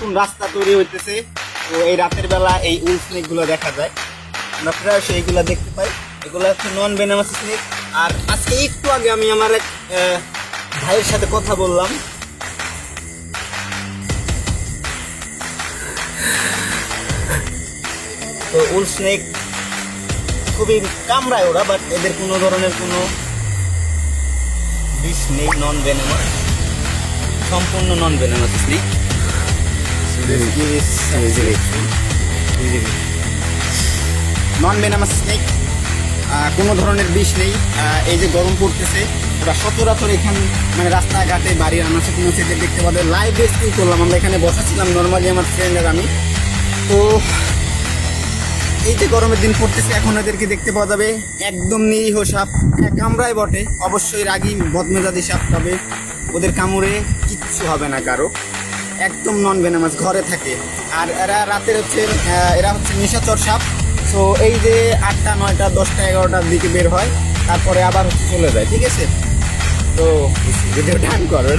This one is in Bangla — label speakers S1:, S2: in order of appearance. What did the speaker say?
S1: নতুন রাস্তা তৈরি হইতেছে। তো এই রাতের বেলা এই উল স্নেকগুলো দেখা যায়। আমরা এইগুলা দেখতে পাই। এগুলো হচ্ছে নন বেনামাস স্নেক আর আজকে একটু আগে আমি আমার এক ভাইয়ের সাথে কথা বললাম। তো উল স্নেক খুবই কামড়ায় ওরা বাট এদের কোনো ধরনের কোনো বিষ নেই নন ভেনামাস সম্পূর্ণ non venomous snake non venomous snake কোনো ধরনের বিষ নেই এই যে গরম পড়তেছে ওরা সচরাচর এখানে মানে রাস্তাঘাটে বাড়ির আনাচে কোনো সেদের দেখতে পাবে লাইভ রেস্কিউ করলাম আমরা এখানে বসাছিলাম নর্মালি আমার ফ্রেন্ড আর আমি তো এই যে গরমের দিন পড়তেছে এখন এদেরকে দেখতে পাওয়া যাবে একদম নিরীহ সাপ কামড়ায় বটে অবশ্যই রাগি বদমেজাদি সাপ তবে ওদের কামড়ে কিচ্ছু হবে না কারও একদম নন ভেনামাস ঘরে থাকে। আর এরা রাতের হচ্ছে এরা হচ্ছে নিশাচর সাপ। তো এই যে আটটা, নয়টা, দশটা, এগারোটার দিকে বের হয়, তারপরে আবার চলে যায়, ঠিক আছে? তো ভিডিও ডান করো